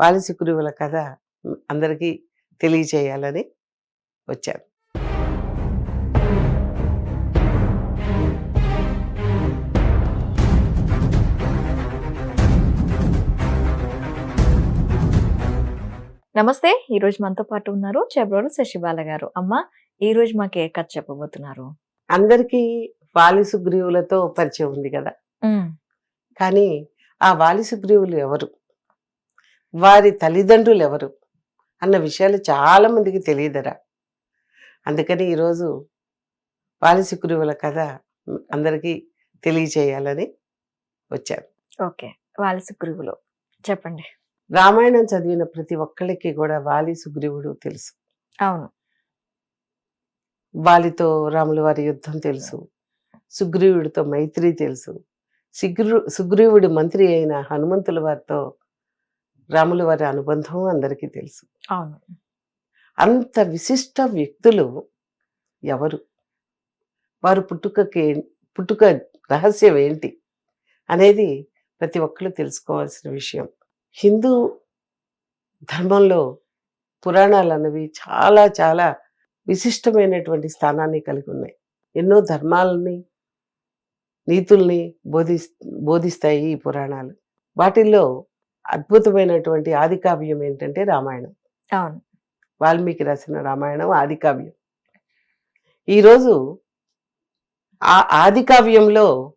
బాలశుక్రువుల కథ అందరికీ తెలియచేయాలని వచ్చాను. నమస్తే ఈ రోజు మనతో పాటు ఉన్నారు చెబ్రోలు శశిబాల గారు. అమ్మ ఈ రోజు మాకు ఏ కథ చెప్పబోతున్నారు? అందరికీ వాలి సుగ్రీవులతో పరిచయం ఉంది కదా. కానీ ఆ వాలి సుగ్రీవులు ఎవరు? వారి తల్లిదండ్రులు ఎవరు అన్న విషయాలు చాలా మందికి తెలియదరా. అందుకని ఈరోజు వాలి సుగ్రీవుల కథ అందరికీ తెలియచేయాలని వచ్చాను. ఓకే వాళ్ళ సుగ్రీవులు చెప్పండి. రామాయణం చదివిన ప్రతి ఒక్కళ్ళకి కూడా వాలి సుగ్రీవుడు తెలుసు. అవును. వాలితో రాముల వారి యుద్ధం తెలుసు. సుగ్రీవుడితో మైత్రి తెలుసు. సుగ్రీ సుగ్రీవుడి మంత్రి అయిన హనుమంతుల వారితో రాముల వారి అనుబంధం అందరికీ తెలుసు. అవును. అంత విశిష్ట వ్యక్తులు ఎవరు? వారు పుట్టుకకి పుట్టుక రహస్యం ఏంటి అనేది ప్రతి ఒక్కరు తెలుసుకోవాల్సిన విషయం. హిందూ ధర్మంలో పురాణాలు అన్నవి చాలా చాలా విశిష్టమైనటువంటి స్థానాన్ని కలిగి ఉన్నాయి. ఎన్నో ధర్మాలని నీతుల్ని బోధి బోధిస్తాయి ఈ పురాణాలు. వాటిల్లో అద్భుతమైనటువంటి ఆది కావ్యం ఏంటంటే రామాయణం. అవును. వాల్మీకి రాసిన రామాయణం ఆది కావ్యం ఈరోజు ఆ ఆది కావ్యంలో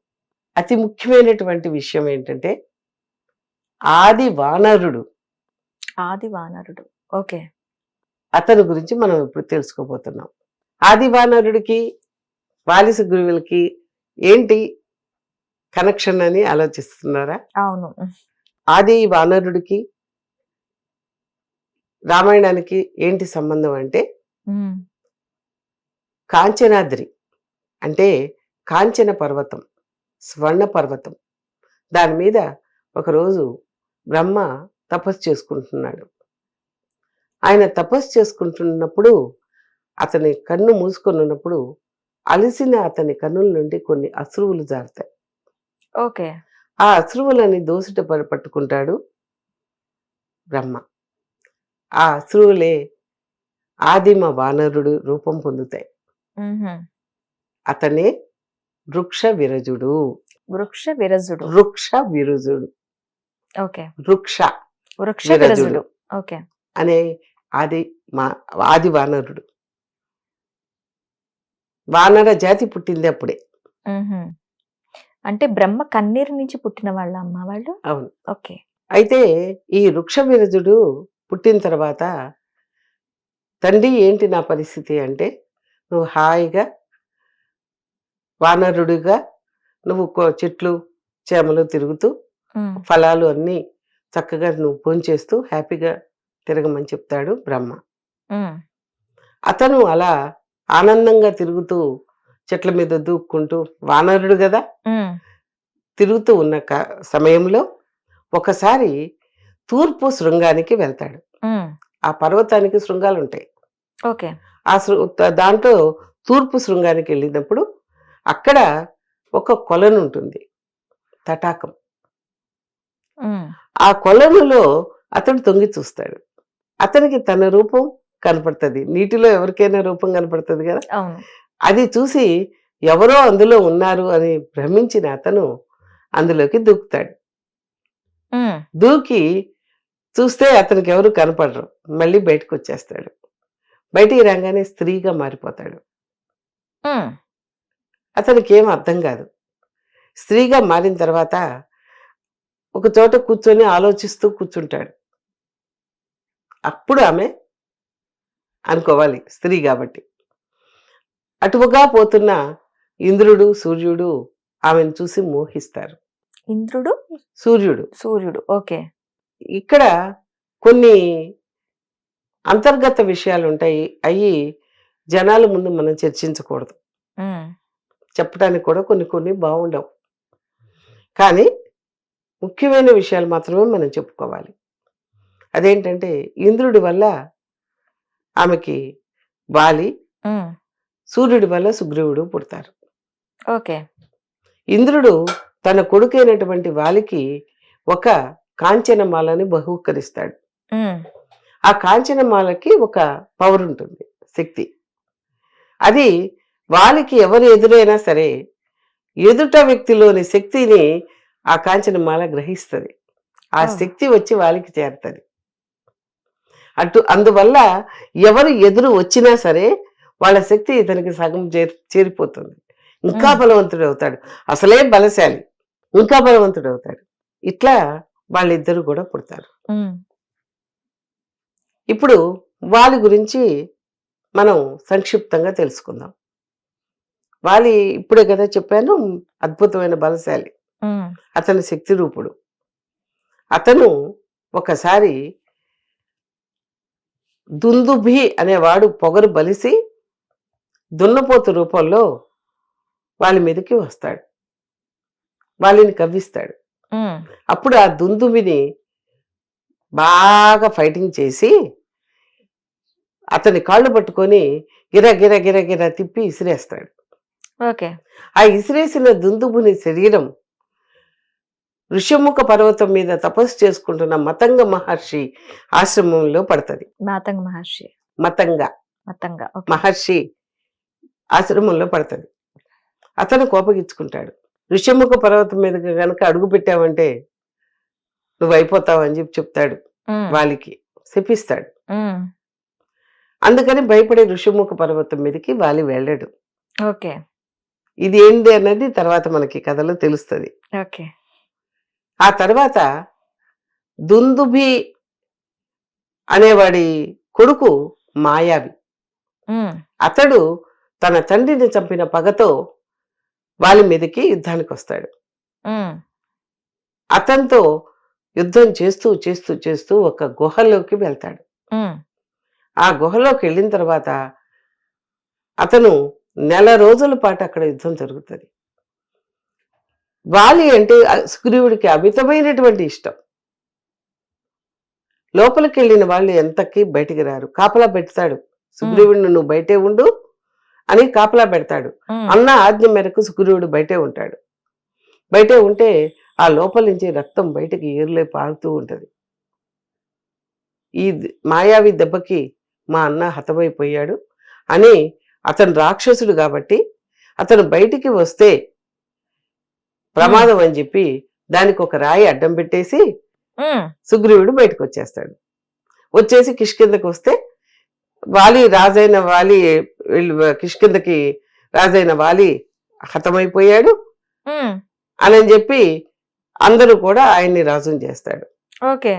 అతి ముఖ్యమైనటువంటి విషయం ఏంటంటే ఆది వానరుడు. ఆది వానరుడు. ఓకే. అతని గురించి మనం ఇప్పుడు తెలుసుకోబోతున్నాం. ఆది వానరుడికి వాలి సుగ్రీవులకి ఏంటి కనెక్షన్ అని ఆలోచిస్తున్నారా? అవును. ఆది వానరుడికి రామాయణానికి ఏంటి సంబంధం అంటే? కాంచనాద్రి అంటే కాంచన పర్వతం స్వర్ణ పర్వతం. దాని మీద ఒకరోజు బ్రహ్మ తపస్సు చేసుకుంటున్నాడు. ఆయన తపస్సు చేసుకుంటున్నప్పుడు అతని కన్ను మూసుకొని ఉన్నప్పుడు అలసిన అతని కన్నుల నుండి కొన్ని అశ్రువులు జారుతాయి. ఓకే. ఆ అశ్రువులని దోసిట పట్టుకుంటాడు బ్రహ్మ. ఆ అశ్రువులే ఆదిమ వానరుడు రూపం పొందుతాయి. అతనే వృక్ష విరజుడు. వృక్ష విరజుడు. వృక్ష విరజుడు. ఓకే. వృక్ష వృక్ష విరజుడు. ఓకే. అనే ఆది మా ఆది వానరుడు. వానర జాతి పుట్టింది అప్పుడే. అంటే బ్రహ్మ కన్నీరు నుంచి పుట్టిన వాళ్ళ అమ్మ వాళ్ళు? అవును. ఓకే. అయితే ఈ వృక్ష విరజుడు పుట్టిన తర్వాత తండ్రి ఏంటి నా పరిస్థితి? అంటే నువ్వు హాయిగా వానరుడిగా నువ్వు చెట్లు చేమలు తిరుగుతూ ఫలాలు అన్నీ చక్కగా నువ్వు భోంచేస్తూ హ్యాపీగా తిరగమని చెప్తాడు బ్రహ్మ. అతను అలా ఆనందంగా తిరుగుతూ చెట్ల మీద దూక్కుంటూ వానరుడు కదా? తిరుగుతూ ఉన్న సమయంలో ఒకసారి తూర్పు శృంగానికి వెళ్తాడు. ఆ పర్వతానికి శృంగాలు ఉంటాయి ఓకే. ఆ దాంట్లో తూర్పు శృంగానికి వెళ్ళినప్పుడు అక్కడ ఒక కొలను ఉంటుంది తటాకం ఆ కొలనులో అతడు తొంగి చూస్తాడు. అతనికి తన రూపం కనపడుతుంది. నీటిలో ఎవరికైనా రూపం కనపడుతుంది కదా? అది చూసి ఎవరో అందులో ఉన్నారు అని భ్రమించిన అతను అందులోకి దూకుతాడు. దూకి చూస్తే అతనికి ఎవరు కనపడరు. మళ్ళీ బయటకు వచ్చేస్తాడు బయటికి రాగానే స్త్రీగా మారిపోతాడు. అతనికి ఏం అర్థం కాదు. స్త్రీగా మారిన తర్వాత ఒక చోట కూర్చొని ఆలోచిస్తూ కూర్చుంటాడు. అప్పుడు ఆమె అనుకోవాలి స్త్రీ కాబట్టి. అటువగా పోతున్న ఇంద్రుడు సూర్యుడు ఆమెను చూసి మోహిస్తారు. ఇంద్రుడు? సూర్యుడు. సూర్యుడు. ఓకే. ఇక్కడ కొన్ని అంతర్గత విషయాలు ఉంటాయి. అవి జనాల ముందు మనం చర్చించకూడదు. చెప్పడానికి కూడా కొన్ని కొన్ని బాగుండవు. కానీ ముఖ్యమైన విషయాలు మాత్రమే మనం చెప్పుకోవాలి. అదేంటంటే ఇంద్రుడి వల్ల ఆమెకి ఉమ్, సూర్యుడి వల్ల సుగ్రీవుడు పుడతారు. ఓకే. ఇంద్రుడు తన కొడుకైనటువంటి వాలికి ఒక కాంచనమాలని బహూకరిస్తాడు. ఆ కాంచనమాలకి ఒక పవర్ ఉంటుంది శక్తి. అది వాళ్ళకి ఎవరు ఎదురైనా సరే ఎదుట వ్యక్తిలోని శక్తిని ఆ కాంచనమాల గ్రహిస్తుంది. ఆ. శక్తి వచ్చి వాళ్ళకి చేరుతుంది. అటు అందువల్ల ఎవరు ఎదురు వచ్చినా సరే వాళ్ళ శక్తి ఇతనికి సగం చేరి చేరిపోతుంది. ఇంకా. బలవంతుడు అవుతాడు అసలే బలశాలి. ఇంకా బలవంతుడు అవుతాడు ఇట్లా వాళ్ళిద్దరు కూడా పుడతారు. ఇప్పుడు వాలి గురించి మనం సంక్షిప్తంగా తెలుసుకుందాం. వాలి ఇప్పుడే కదా చెప్పాను అద్భుతమైన బలశాలి. అతని శక్తి రూపుడు. అతను ఒకసారి దుందుభి అనేవాడు పొగరు బలిసి దున్నపోతు రూపంలో వాళ్ళ మీదకి వస్తాడు. వాళ్ళని కవ్విస్తాడు. అప్పుడు ఆ దుందుబిని బాగా ఫైటింగ్ చేసి అతని కాళ్ళు పట్టుకొని గిర గిర గిర గిర తిప్పి ఇసిరేస్తాడు. ఓకే. ఆ ఇసిరేసిన దుందుబుని శరీరం ఋష్యముఖ పర్వతం మీద తపస్సు చేసుకుంటున్న మతంగ మహర్షి ఆశ్రమంలో పడుతుంది. మాతంగ మహర్షి. మతంగ. మతంగా. మహర్షి ఆశ్రమంలో పడుతుంది. అతను కోపగించుకుంటాడు. ఋష్యముఖ పర్వతం మీద గనక అడుగు పెట్టావంటే నువ్వు అయిపోతావు అని చెప్పి చెప్తాడు వాలికి. శపిస్తాడు. అందుకని భయపడే ఋషిముఖ పర్వతం మీదకి వాలి వెళ్ళాడు. ఓకే. ఇది ఏంటి అన్నది తర్వాత మనకి కథలో తెలుస్తుంది. ఓకే. ఆ తర్వాత దుందుభి అనేవాడి కొడుకు మాయావి. అతడు తన తండ్రిని చంపిన పగతో వాలి మీదకి యుద్ధానికి వస్తాడు. అతనితో యుద్ధం చేస్తూ చేస్తూ చేస్తూ ఒక గుహలోకి వెళ్తాడు. ఆ గుహలోకి వెళ్ళిన తర్వాత అతను నెల రోజుల పాటు అక్కడ యుద్ధం జరుగుతుంది. వాలి అంటే సుగ్రీవుడికి అమితమైనటువంటి ఇష్టం. లోపలికి వెళ్ళిన వాళ్ళు ఎంతకి బయటికి రారు. కాపలా పెడతాడు. సుగ్రీవుడిని నువ్వు బయటే ఉండు అని కాపలా పెడతాడు. అన్న ఆజ్ఞ మేరకు సుగ్రీవుడు బయటే ఉంటాడు. బయటే ఉంటే ఆ లోపల నుంచి రక్తం బయటకి ఏరులే పారుతూ ఉంటది. ఈ మాయావి దెబ్బకి మా అన్న హతమైపోయాడు అని అతను రాక్షసుడు కాబట్టి అతను బయటికి వస్తే ప్రమాదం అని చెప్పి దానికి ఒక రాయి అడ్డం పెట్టేసి సుగ్రీవుడు బయటకు వచ్చేస్తాడు వచ్చేసి కిష్కిందకి వస్తే వాలి రాజైన వాలి వీళ్ళు కిష్కిందకి రాజైన వాలి హతమైపోయాడు. అని చెప్పి అందరూ కూడా ఆయన్ని రాజుని చేస్తాడు. ఓకే.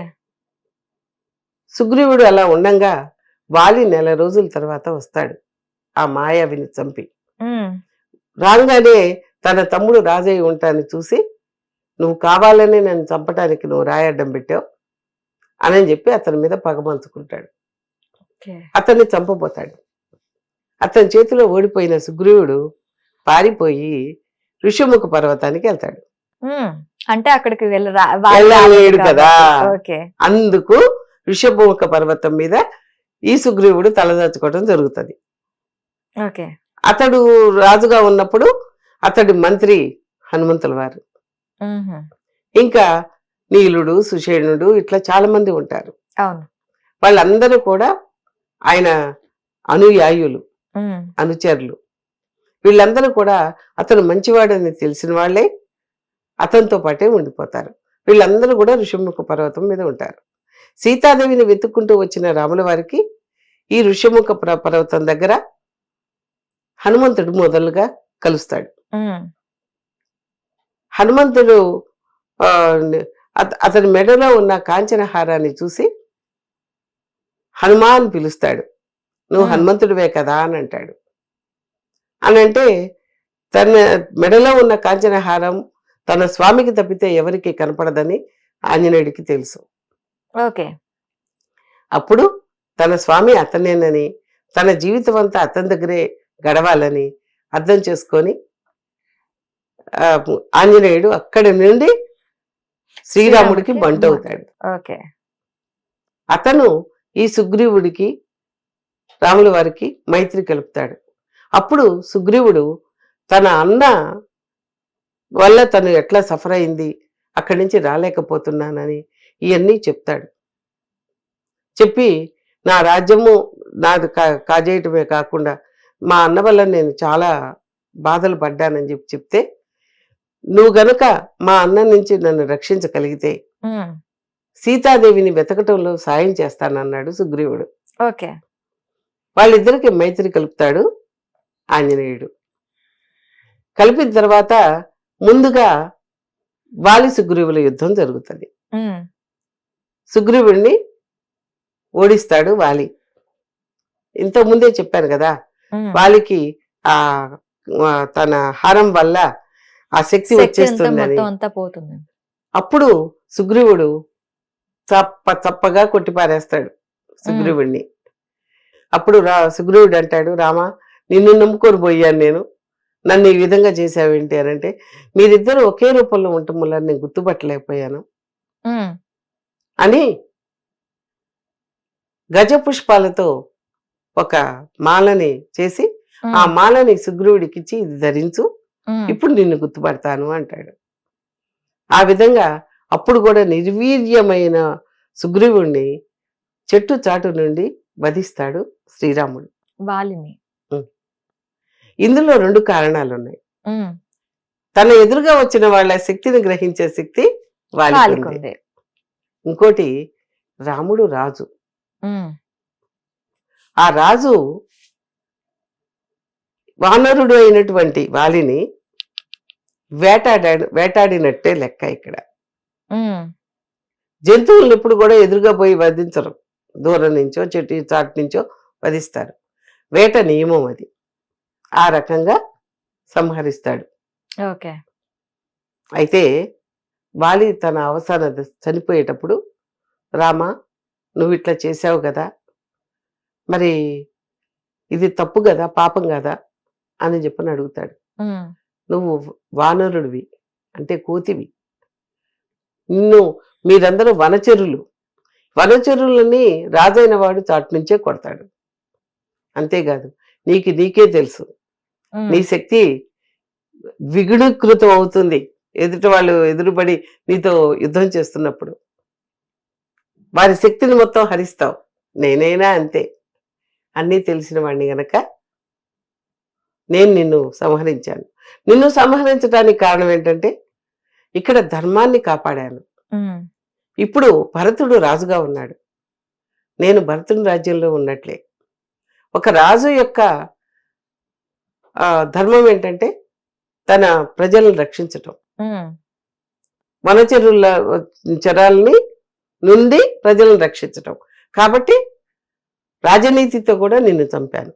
సుగ్రీవుడు అలా ఉండంగా వాలి నెల రోజుల తర్వాత వస్తాడు. ఆ మాయావిని చంపి. రాగానే తన తమ్ముడు రాజయ్య ఉంటాన్ని చూసి నువ్వు కావాలని నన్ను చంపటానికి నువ్వు రాయడ్డం పెట్టావు అని చెప్పి అతని మీద పగమంచుకుంటాడు అతన్ని చంపబోతాడు. అతని చేతిలో ఓడిపోయిన సుగ్రీవుడు పారిపోయి ఋషిముఖ పర్వతానికి వెళ్తాడు. అంటే అక్కడికి వెళ్ళలేడు కదా. అందుకు ఋషభముఖ పర్వతం మీద ఈ సుగ్రీవుడు తలదాచుకోవడం జరుగుతుంది. అతడు రాజుగా ఉన్నప్పుడు అతడి మంత్రి హనుమంతుల వారు. ఇంకా నీలుడు సుషేణుడు ఇట్లా చాలా మంది ఉంటారు. అవును. వాళ్ళందరూ కూడా ఆయన అనుయాయులు అనుచరులు. వీళ్ళందరూ కూడా అతను మంచివాడని తెలిసిన వాళ్ళే అతనితో పాటే ఉండిపోతారు. వీళ్ళందరూ కూడా ఋషిముఖ పర్వతం మీద ఉంటారు. సీతాదేవిని వెతుక్కుంటూ వచ్చిన రాముల వారికి ఈ ఋషిముఖ ప్ర- పర్వతం దగ్గర హనుమంతుడు మొదలుగా కలుస్తాడు. హనుమంతుడు అతని మెడలో ఉన్న కాంచన హారాన్ని చూసి హనుమాన్ పిలుస్తాడు. నువ్వు. హనుమంతుడివే కదా అని అంటాడు. అని అంటే తన మెడలో ఉన్న కాంచన హారం తన స్వామికి తప్పితే ఎవరికి కనపడదని ఆంజనేయుడికి తెలుసు. ఓకే. అప్పుడు తన స్వామి అతనేనని తన జీవితం అంతా అతని దగ్గరే గడవాలని అర్థం చేసుకొని ఆంజనేయుడు అక్కడి నుండి శ్రీరాముడికి శ్రీరాముడికి బంట అవుతాడు ఓకే. అతను ఈ సుగ్రీవుడికి రాముల వారికి మైత్రి కలుపుతాడు. అప్పుడు సుగ్రీవుడు తన అన్న వల్ల తను ఎట్లా సఫర్ అయింది అక్కడి నుంచి రాలేకపోతున్నానని ఇవన్నీ చెప్తాడు. చెప్పి నా రాజ్యము నాది కా- కాజేయటమే కాకుండా మా అన్న వల్ల నేను చాలా బాధలు పడ్డానని చెప్పి చెప్తే నువ్వు గనక మా అన్న నుంచి నన్ను రక్షించగలిగితే సీతాదేవిని వెతకటంలో సాయం చేస్తానన్నాడు సుగ్రీవుడు. ఓకే. వాళ్ళిద్దరికి మైత్రి కలుపుతాడు ఆంజనేయుడు. కలిపిన తర్వాత ముందుగా వాలి సుగ్రీవుల యుద్ధం జరుగుతుంది. సుగ్రీవుడిని ఓడిస్తాడు వాలి. ఇంత ముందే చెప్పాను కదా. వాలికి ఆ తన హారం వల్ల ఆ శక్తి వచ్చేస్తుందని. పోతుంది అప్పుడు సుగ్రీవుడు చప్ప చప్పగా కొట్టి పారేస్తాడు సుగ్రీవుడిని అప్పుడు రా సుగ్రీవుడు అంటాడు రామా నిన్ను నమ్ముకొని పోయాను నేను. నన్ను ఈ విధంగా చేసావేంటి అని అంటే మీరిద్దరు ఒకే రూపంలో ఉండటం వల్ల నేను గుర్తుపట్టలేకపోయాను. అని గజ పుష్పాలతో ఒక మాలని చేసి ఆ మాలని సుగ్రీవుడికిచ్చి ఇది ధరించు. ఇప్పుడు నిన్ను గుర్తుపడతాను అంటాడు. ఆ విధంగా అప్పుడు కూడా నిర్వీర్యమైన సుగ్రీవుణ్ణి చెట్టు చాటు నుండి వధిస్తాడు శ్రీరాముడు. వాలిని. ఇందులో రెండు కారణాలు ఉన్నాయి తన ఎదురుగా వచ్చిన వాళ్ళ శక్తిని గ్రహించే శక్తి వాలికి వాలికి ఉంది. ఉంది ఇంకోటి రాముడు రాజు. ఆ రాజు వానరుడు అయినటువంటి వాలిని వేటాడా వేటాడినట్టే లెక్క ఇక్కడ. జంతువులను ఎప్పుడు కూడా ఎదురుగా పోయి వధించరు. దూరం నుంచో చెట్టు చాటు నుంచో వధిస్తారు. వేట నియమం అది. ఆ రకంగా సంహరిస్తాడు. ఓకే. అయితే వాలి తన అవసాన చనిపోయేటప్పుడు రామ నువ్వు ఇట్లా చేసావు కదా. మరి ఇది తప్పు కదా పాపం కదా అని చెప్పని అడుగుతాడు. నువ్వు వానరుడివి అంటే కోతివి. నిన్ను మీరందరూ వనచరులు. వనచరులని రాజైన వాడు చాటు నుంచే కొడతాడు. అంతేకాదు నీకు నీకే తెలుసు. నీ శక్తి విగుణీకృతం అవుతుంది. ఎదుటి వాళ్ళు ఎదురుపడి నీతో యుద్ధం చేస్తున్నప్పుడు. వారి శక్తిని మొత్తం హరిస్తావు. నేనైనా అంతే. అన్నీ తెలిసిన వాడిని గనక నేను నిన్ను సంహరించాను. నిన్ను సంహరించడానికి కారణం ఏంటంటే ఇక్కడ ధర్మాన్ని కాపాడాను. ఇప్పుడు భరతుడు రాజుగా ఉన్నాడు. నేను భరతుని రాజ్యంలో ఉన్నట్లే. ఒక రాజు యొక్క ధర్మం ఏంటంటే తన ప్రజలను రక్షించటం. వనచరుల చరాలని నుండి ప్రజలను రక్షించటం. కాబట్టి రాజనీతితో కూడా నిన్ను చంపాను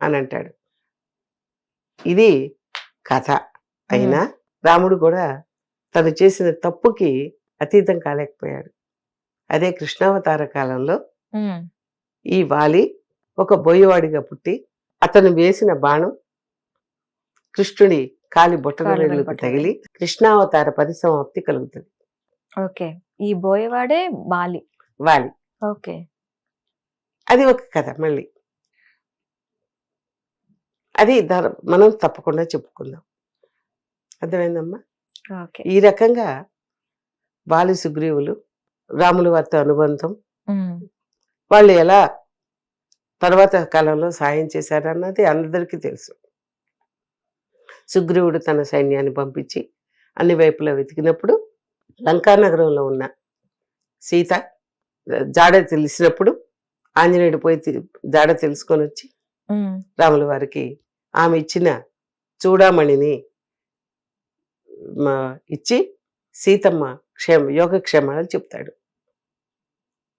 అని అంటాడు. ఇది కథ అయినా? రాముడు కూడా తను చేసిన తప్పుకి అతీతం కాలేకపోయాడు. అదే కృష్ణావతార కాలంలో ఈ వాలి ఒక బోయవాడిగా పుట్టి అతను వేసిన బాణం కృష్ణుడి కాలి బొట్టన తగిలి కృష్ణావతార పరిసమాప్తి కలుగుతుంది. ఓకే. ఈ బోయవాడే బాలి వాలి. ఓకే. అది ఒక కథ మళ్ళీ. అది మనం తప్పకుండా చెప్పుకుందాం. అర్థమైందమ్మా? ఈ రకంగా వాలి సుగ్రీవులు రాముల వారితో అనుబంధం. వాళ్ళు ఎలా తర్వాత కాలంలో సాయం చేశారన్నది అందరికీ తెలుసు. సుగ్రీవుడు తన సైన్యాన్ని పంపించి అన్ని వైపులా వెతికినప్పుడు లంకా నగరంలో ఉన్న సీత జాడ తెలిసినప్పుడు ఆంజనేయుడు పోయి జాడ తెలుసుకొని వచ్చి రాముల వారికి ఆమె ఇచ్చిన చూడామణిని ఇచ్చి సీతమ్మ క్షేమ యోగక్షేమాలు చెప్తాడు.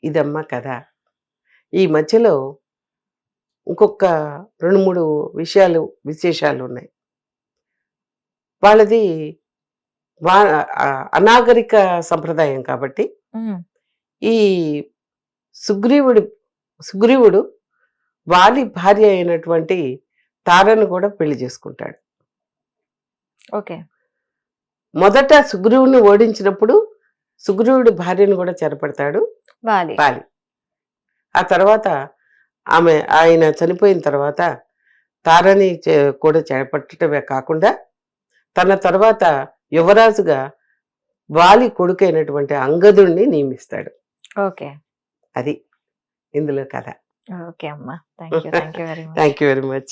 ఇదమ్మ కథ. ఈ మధ్యలో ఇంకొక రెండు మూడు విషయాలు విశేషాలు ఉన్నాయి. వాళ్ళది వా అనాగరిక సంప్రదాయం కాబట్టి ఈ సుగ్రీవుడు సుగ్రీవుడు వాలి భార్య అయినటువంటి తారను కూడా పెళ్ళి చేసుకుంటాడు. ఓకే. మొదట సుగ్రీవుడిని ఓడించినప్పుడు సుగ్రీవుడి భార్యను కూడా చెరపడతాడు వాలి ఆ తర్వాత ఆమె ఆయన చనిపోయిన తర్వాత తారని కూడా చేపట్టడమే కాకుండా తన తర్వాత యువరాజుగా వాలి కొడుకైనటువంటి అంగదుణ్ణి నియమిస్తాడు. ఓకే. అది ఇందులో కథ. ఓకే అమ్మా. Thank you very much.